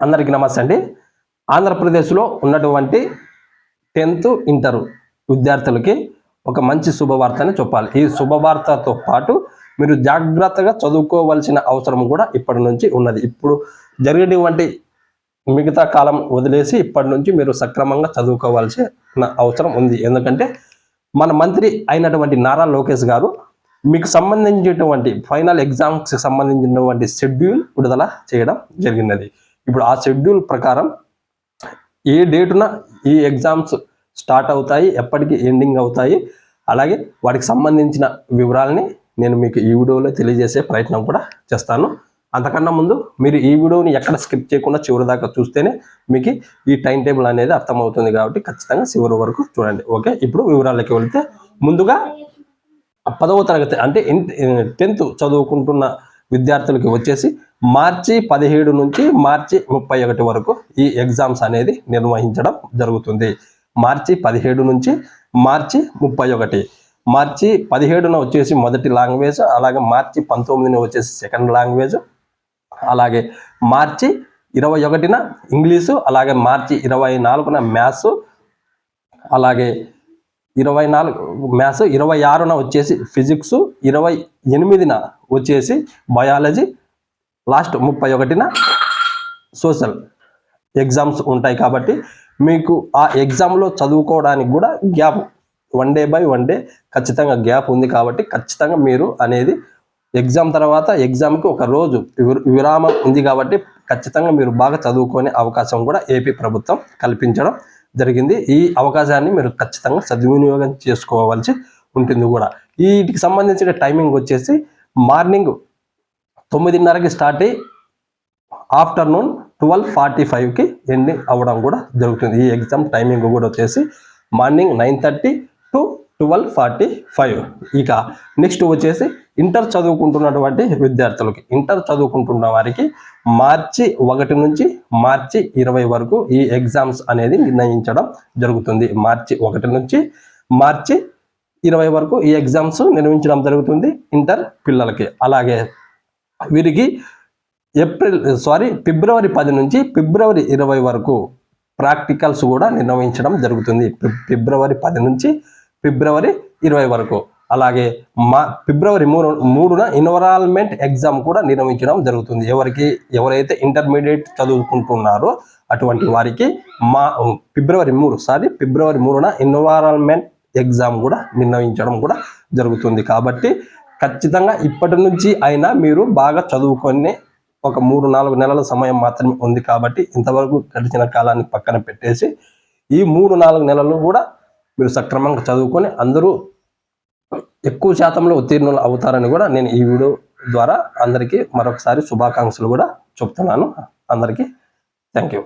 అందరికీ నమస్తే అండి. ఆంధ్రప్రదేశ్లో ఉన్నటువంటి టెన్త్ ఇంటర్ విద్యార్థులకి ఒక మంచి శుభవార్తని చెప్పాలి. ఈ శుభవార్తతో పాటు మీరు జాగ్రత్తగా చదువుకోవాల్సిన అవసరం కూడా ఇప్పటి నుంచి ఉన్నది. ఇప్పుడు జరిగినటువంటి మిగతా కాలం వదిలేసి ఇప్పటి నుంచి మీరు సక్రమంగా చదువుకోవాల్సిన అవసరం ఉంది. ఎందుకంటే మన మంత్రి అయినటువంటి నారా లోకేష్ గారు మీకు సంబంధించినటువంటి ఫైనల్ ఎగ్జామ్స్కి సంబంధించినటువంటి షెడ్యూల్ విడుదల చేయడం జరిగినది. ఇప్పుడు ఆ షెడ్యూల్ ప్రకారం ఏ డేటున ఈ ఎగ్జామ్స్ స్టార్ట్ అవుతాయి ఎప్పటికి ఎండింగ్ అవుతాయి అలాగే వాటికి సంబంధించిన వివరాలని నేను మీకు ఈ వీడియోలో తెలియజేసే ప్రయత్నం కూడా చేస్తాను. అంతకన్నా ముందు మీరు ఈ వీడియోని ఎక్కడ స్కిప్ చేయకుండా చివరి దాకా చూస్తేనే మీకు ఈ టైం టేబుల్ అనేది అర్థమవుతుంది కాబట్టి ఖచ్చితంగా చివరి వరకు చూడండి. ఓకే ఇప్పుడు వివరాలకి వెళితే ముందుగా పదవ తరగతి అంటే టెన్త్ చదువుకుంటున్న విద్యార్థులకి వచ్చేసి మార్చి పదిహేడు నుంచి మార్చి ముప్పై ఒకటి వరకు ఈ ఎగ్జామ్స్ అనేది నిర్వహించడం జరుగుతుంది. మార్చి పదిహేడు నుంచి మార్చి ముప్పై ఒకటి. మార్చి పదిహేడున వచ్చేసి మొదటి లాంగ్వేజ్ అలాగే మార్చి పంతొమ్మిదిన వచ్చేసి సెకండ్ లాంగ్వేజ్ అలాగే మార్చి ఇరవై ఒకటిన ఇంగ్లీషు అలాగే మార్చి ఇరవై నాలుగున మ్యాథ్స్ అలాగే ఇరవై నాలుగు మ్యాథ్స్ ఇరవై ఆరున వచ్చేసి ఫిజిక్స్ ఇరవై ఎనిమిదిన వచ్చేసి బయాలజీ లాస్ట్ ముప్పై ఒకటిన సోషల్ ఎగ్జామ్స్ ఉంటాయి కాబట్టి మీకు ఆ ఎగ్జామ్లో చదువుకోవడానికి కూడా gap one day by one day ఖచ్చితంగా గ్యాప్ ఉంది కాబట్టి ఖచ్చితంగా మీరు అనేది ఎగ్జామ్ తర్వాత ఎగ్జామ్కి ఒక రోజు విరామం ఉంది కాబట్టి ఖచ్చితంగా మీరు బాగా చదువుకునే అవకాశం కూడా ఏపీ ప్రభుత్వం కల్పించడం జరిగింది. ఈ అవకాశాన్ని మీరు ఖచ్చితంగా సద్వినియోగం చేసుకోవాల్సి ఉంటుంది కూడా. వీటికి సంబంధించిన టైమింగ్ వచ్చేసి మార్నింగ్ తొమ్మిదిన్నరకి స్టార్ట్ అయ్యి ఆఫ్టర్నూన్ ట్వెల్వ్ ఫార్టీ ఫైవ్కి ఎండింగ్ అవ్వడం కూడా జరుగుతుంది. ఈ ఎగ్జామ్ టైమింగ్ కూడా వచ్చేసి morning nine thirty to twelve forty five. ఇక నెక్స్ట్ వచ్చేసి ఇంటర్ చదువుకుంటున్నటువంటి విద్యార్థులకి ఇంటర్ చదువుకుంటున్న వారికి మార్చి ఒకటి నుంచి మార్చి ఇరవై వరకు ఈ ఎగ్జామ్స్ అనేది నిర్ణయించడం జరుగుతుంది. మార్చి ఒకటి నుంచి మార్చి ఇరవై వరకు ఈ ఎగ్జామ్స్ నిర్వహించడం జరుగుతుంది ఇంటర్ పిల్లలకి. అలాగే వీరికి ఏప్రిల్ సారీ ఫిబ్రవరి పది నుంచి ఫిబ్రవరి ఇరవై వరకు ప్రాక్టికల్స్ కూడా నిర్వహించడం జరుగుతుంది. ఫిబ్రవరి పది నుంచి ఫిబ్రవరి ఇరవై వరకు. అలాగే మా ఫిబ్రవరి మూడు మూడున ఇన్వరాల్మెంట్ ఎగ్జామ్ కూడా నిర్వహించడం జరుగుతుంది. ఎవరికి ఎవరైతే ఇంటర్మీడియట్ చదువుకుంటున్నారో అటువంటి వారికి మా ఫిబ్రవరి మూడు సారీ ఫిబ్రవరి మూడున ఇన్వరాల్మెంట్ ఎగ్జామ్ కూడా నిర్వహించడం కూడా జరుగుతుంది. కాబట్టి ఖచ్చితంగా ఇప్పటి నుంచి అయినా మీరు బాగా చదువుకొని ఒక మూడు నాలుగు నెలల సమయం మాత్రమే ఉంది కాబట్టి ఇంతవరకు గడిచిన కాలాన్ని పక్కన పెట్టేసి ఈ మూడు నాలుగు నెలలు కూడా మీరు సక్రమంగా చదువుకొని అందరూ ఎక్కువ శాతంలో ఉత్తీర్ణులు అవుతారని కూడా నేను ఈ వీడియో ద్వారా అందరికీ మరొకసారి శుభాకాంక్షలు కూడా చెప్తున్నాను. అందరికీ థ్యాంక్ యూ.